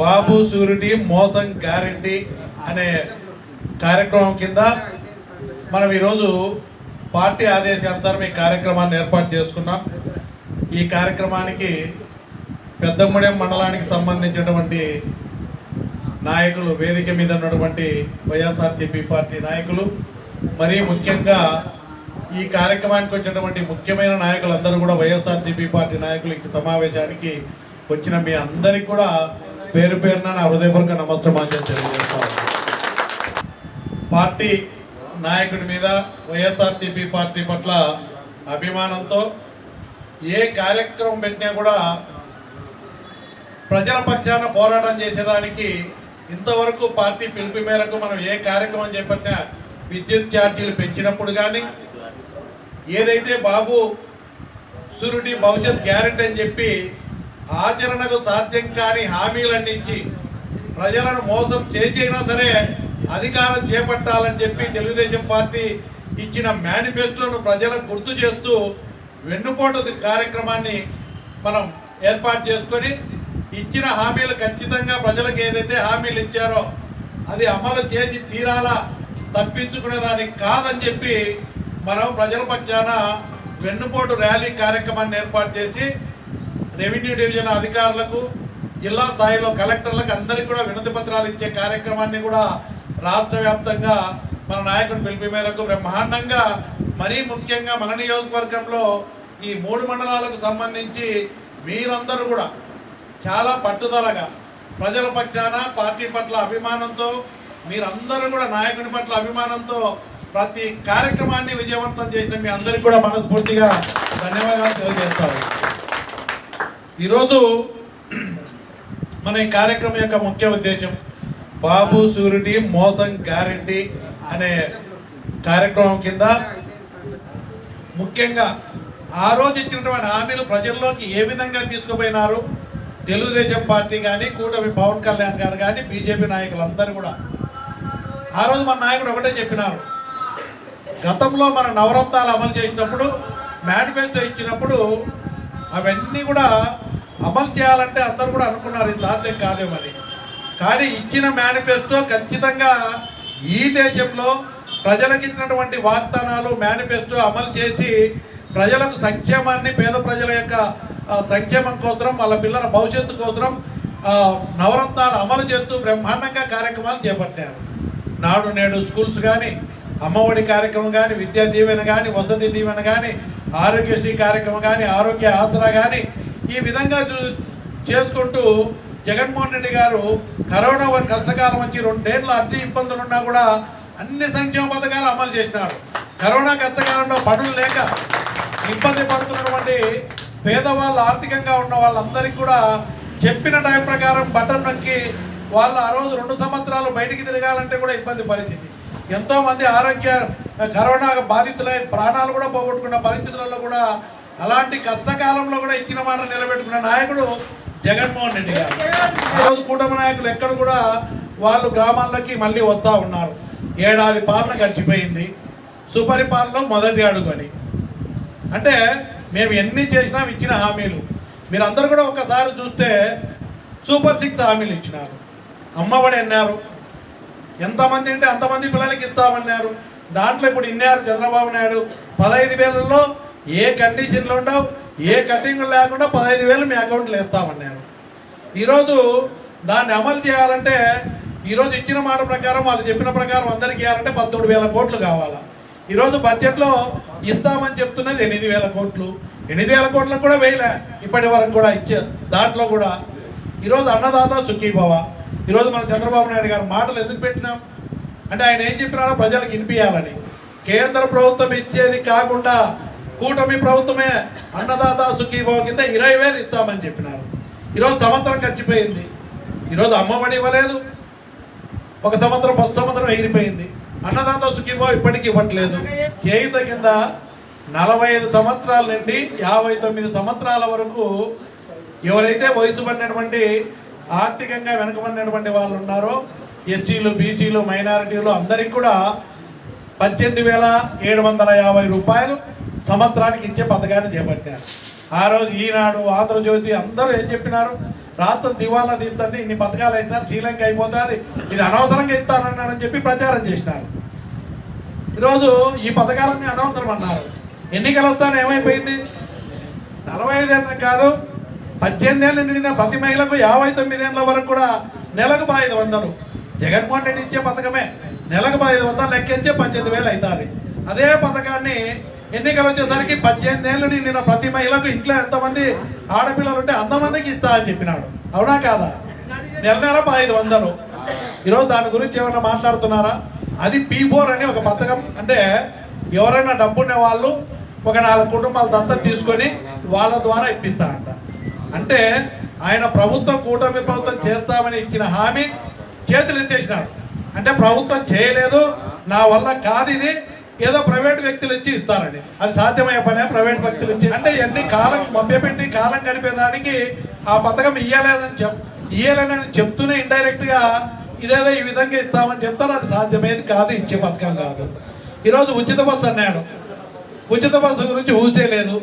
బాబు surety మోసం guarantee అనే కార్యక్రమం కింద మనం ఈరోజు పార్టీ ఆదేశానుసారం ఈ కార్యక్రమాన్ని ఏర్పాటు చేసుకున్నాం. ఈ కార్యక్రమానికి పెద్దమ్మడెం మండలానికి సంబంధించినటువంటి నాయకులు వేదిక మీద ఉన్నటువంటి వైఎస్ఆర్సీపీ పార్టీ నాయకులు మరీ ముఖ్యంగా ఈ కార్యక్రమానికి వచ్చినటువంటి ముఖ్యమైన నాయకులందరూ కూడా వైఎస్ఆర్సీపీ పార్టీ నాయకులు ఈ సమావేశానికి వచ్చిన మీ అందరికి కూడా పేరు పేరున నా హృదయపూర్వక నమస్కారం తెలియజేస్తాను. పార్టీ నాయకుడి మీద వైఎస్ఆర్సీపీ పార్టీ పట్ల అభిమానంతో ఏ కార్యక్రమం పెట్టినా కూడా ప్రజల పక్షాన పోరాటం చేసేదానికి ఇంతవరకు పార్టీ పిలుపు మేరకు మనం ఏ కార్యక్రమం చేపట్టినా విద్యుత్ ఛార్జీలు పెంచినప్పుడు కానీ ఏదైతే బాబు సూర్యుడి భవిష్యత్ గ్యారెంటీ అని చెప్పి ఆచరణకు సాధ్యం కాని హామీలన్నీ ఇచ్చి ప్రజలను మోసం చేసైనా సరే అధికారం చేపట్టాలని చెప్పి తెలుగుదేశం పార్టీ ఇచ్చిన మేనిఫెస్టోను ప్రజలకు గుర్తు చేస్తూ వెన్నుపోటు కార్యక్రమాన్ని మనం ఏర్పాటు చేసుకొని ఇచ్చిన హామీలు ఖచ్చితంగా ప్రజలకు ఏదైతే హామీలు ఇచ్చారో అది అమలు చేసి తీరాలా తప్పించుకునే దానికి కాదని చెప్పి మనం ప్రజల పక్షాన వెన్నుపోటు ర్యాలీ కార్యక్రమాన్ని ఏర్పాటు చేసి రెవెన్యూ డివిజన్ అధికారులకు జిల్లా స్థాయిలో కలెక్టర్లకు అందరికీ కూడా వినతి పత్రాలు ఇచ్చే కార్యక్రమాన్ని కూడా రాష్ట్ర వ్యాప్తంగా మన నాయకుడు పిలిపి మేరకు బ్రహ్మాండంగా మరీ ముఖ్యంగా మన నియోజకవర్గంలో ఈ మూడు మండలాలకు సంబంధించి మీరందరూ కూడా చాలా పట్టుదలగా ప్రజల పక్షాన పార్టీ పట్ల అభిమానంతో మీరందరూ కూడా నాయకుడి పట్ల అభిమానంతో ప్రతి కార్యక్రమాన్ని విజయవంతం చేసిన మీ అందరికీ కూడా మనస్ఫూర్తిగా ధన్యవాదాలు తెలియజేస్తాను. ఈరోజు మన ఈ కార్యక్రమం యొక్క ముఖ్య ఉద్దేశం బాబు సూరిటీ మోసం గ్యారంటీ అనే కార్యక్రమం కింద ముఖ్యంగా ఆ రోజు ఇచ్చినటువంటి హామీలు ప్రజల్లోకి ఏ విధంగా తీసుకుపోయినారు తెలుగుదేశం పార్టీ కానీ కూటమి పవన్ కళ్యాణ్ గారు కానీ బీజేపీ నాయకులందరూ కూడా. ఆ రోజు మన నాయకుడు ఒకటే చెప్పినారు. గతంలో మన నవరత్నాలు అమలు చేసినప్పుడు మేనిఫెస్టో ఇచ్చినప్పుడు అవన్నీ కూడా అమలు చేయాలంటే అందరూ కూడా అనుకున్నారు ఇది సాధ్యం కాదేమని. కానీ ఇచ్చిన మేనిఫెస్టో ఖచ్చితంగా ఈ దేశంలో ప్రజలకు ఇచ్చినటువంటి వాగ్దానాలు మేనిఫెస్టో అమలు చేసి ప్రజలకు సంక్షేమాన్ని పేద ప్రజల యొక్క సంక్షేమం కోసం వాళ్ళ పిల్లల భవిష్యత్తు కోసం నవరత్నాలు అమలు చేస్తూ బ్రహ్మాండంగా కార్యక్రమాలు చేపట్టారు. నాడు నేడు స్కూల్స్ కానీ అమ్మఒడి కార్యక్రమం కానీ విద్యా దీవెన కానీ వసతి దీవెన కానీ ఆరోగ్యశ్రీ కార్యక్రమం కానీ ఆరోగ్య ఆసరా కానీ ఈ విధంగా చూ- చేసుకుంటూ జగన్మోహన్ రెడ్డి గారు కరోనా కష్టకాలం వచ్చి రెండేళ్ళు అన్ని ఇబ్బందులు ఉన్నా కూడా అన్ని సంక్షేమ పథకాలు అమలు చేసినాడు. కరోనా కష్టకాలంలో పనులు లేక ఇబ్బంది పడుతున్నటువంటి పేదవాళ్ళు ఆర్థికంగా ఉన్న వాళ్ళందరికీ కూడా చెప్పిన టైం ప్రకారం బటన్ నొక్కి వాళ్ళు ఆ రోజు రెండు సంవత్సరాలు బయటికి తిరగాలంటే కూడా ఇబ్బంది పరిస్థితి. ఎంతోమంది ఆరోగ్య కరోనా బాధితులై ప్రాణాలు కూడా పోగొట్టుకున్న పరిస్థితులలో కూడా అలాంటి కష్టకాలంలో కూడా ఇచ్చిన మాట నిలబెట్టుకున్న నాయకుడు జగన్మోహన్ రెడ్డి గారు. రోజు కూటమి నాయకులు ఎక్కడ కూడా వాళ్ళు గ్రామాల్లోకి మళ్ళీ వస్తూ ఉన్నారు. ఏడాది పాలన గడిచిపోయింది. సుపరిపాలన మొదటి అడుగుని అంటే మేము ఎన్ని చేసినా ఇచ్చిన హామీలు. మీరందరూ కూడా ఒకసారి చూస్తే సూపర్ సిక్స్ హామీలు ఇచ్చినారు. అమ్మఒడి అన్నారు. ఎంతమంది అంటే అంతమంది పిల్లలకి ఇస్తామన్నారు. దాంట్లో ఇప్పుడు ఇన్నారు చంద్రబాబు నాయుడు పదహైదు వేలలో ఏ కండిషన్లు ఉండవు ఏ కటింగ్ లేకుండా పదహైదు వేలు మీ అకౌంట్లో ఇస్తామన్నారు. ఈరోజు దాన్ని అమలు చేయాలంటే ఈరోజు ఇచ్చిన మాట ప్రకారం వాళ్ళు చెప్పిన ప్రకారం అందరికీ ఇవ్వాలంటే పంతొమ్మిది వేల కోట్లు కావాలా? ఈరోజు బడ్జెట్లో ఇస్తామని చెప్తున్నది ఎనిమిది వేల కోట్లు. ఎనిమిది వేల కోట్లకు కూడా వేయలే ఇప్పటి వరకు కూడా ఇచ్చే దాంట్లో కూడా. ఈరోజు అన్నదాత సుఖీభవ. ఈరోజు మన చంద్రబాబు నాయుడు గారు మాటలు ఎందుకు పెట్టినాం? అంటే ఆయన ఏం చెప్పినాడో ప్రజలకు వినిపించాలని కేంద్ర ప్రభుత్వం ఇచ్చేది కాకుండా కూటమి ప్రభుత్వమే అన్నదాత సుఖీభవ కింద ఇరవై వేలు ఇస్తామని చెప్పినారు. ఈరోజు సంవత్సరం గడిచిపోయింది. ఈరోజు అమ్మఒడి ఇవ్వలేదు. ఒక సంవత్సరం పది సంవత్సరం ఎగిరిపోయింది. అన్నదాత సుఖీభావ ఇప్పటికీ ఇవ్వట్లేదు. చేయుత కింద నలభై ఐదు సంవత్సరాల నుండి యాభై తొమ్మిది సంవత్సరాల వరకు ఎవరైతే వయసు పడినటువంటి ఆర్థికంగా వెనుకబడినటువంటి వాళ్ళు ఉన్నారో ఎస్సీలు బీసీలు మైనారిటీలు అందరికి కూడా పద్దెనిమిది వేల ఏడు వందల యాభై రూపాయలు సంవత్సరానికి ఇచ్చే పథకాన్ని చేపట్టారు. ఆ రోజు ఈనాడు ఆంధ్రజ్యోతి అందరూ ఏం చెప్పినారు? రాత్రి దివాలా తీస్తుంది ఇన్ని పథకాలు ఇస్తారు శ్రీలంక అయిపోతుంది ఇది అనవసరంగా ఇస్తానన్నారని చెప్పి ప్రచారం చేసినారు. ఈరోజు ఈ పథకాలన్నీ అనవసరం అన్నారు. ఎన్నికలు వస్తాను ఏమైపోయింది? నలభై ఐదేళ్ళ కాదు పద్దెనిమిది ఏళ్ళు నిండిన ప్రతి మహిళకు యాభై తొమ్మిది ఏళ్ళ వరకు కూడా నెలకు ఐదు వందలు. జగన్మోహన్ రెడ్డి ఇచ్చే పథకమే నెలకు ఐదు వందలు లెక్కించే పద్దెనిమిది వేలు అవుతుంది. అదే పథకాన్ని ఎన్నికలు వచ్చేసరికి పద్దెనిమిది ఏళ్ళు నిన్న ప్రతి మహిళకు ఇంట్లో ఎంతమంది ఆడపిల్లలు ఉంటే అంతమందికి ఇస్తా అని చెప్పినాడు. అవునా కాదా? నెల నెల ఐదు వందలు. ఈరోజు దాని గురించి ఏమైనా మాట్లాడుతున్నారా? అది పీ ఫోర్ అని ఒక పథకం. అంటే ఎవరైనా డబ్బున్న వాళ్ళు ఒక నాలుగు కుటుంబాల దత్తత తీసుకొని వాళ్ళ ద్వారా ఇప్పిస్తా అంట అంటే ఆయన ప్రభుత్వం కూటమి ప్రభుత్వం చేస్తామని ఇచ్చిన హామీ చేతులు ఎత్తేసినాడు. అంటే ప్రభుత్వం చేయలేదు నా వల్ల కాదు ఇది. ఏదో ప్రైవేట్ వ్యక్తులు ఇచ్చి ఇస్తారని అది సాధ్యమయ్యే పనే ప్రైవేట్ వ్యక్తులు ఇచ్చి అంటే ఎన్ని కాలం మభ్యపెట్టి కాలం గడిపేదానికి ఆ పథకం ఇయ్యలేదని చెప్ ఇయ్యలేనని చెప్తూనే ఇండైరెక్ట్గా ఇదేదో ఈ విధంగా ఇస్తామని చెప్తారు అది సాధ్యమేది కాదు ఇచ్చే పథకం కాదు. ఈరోజు ఉచిత బస్సు అన్నాడు. ఉచిత బస్సు గురించి ఊసేలేదు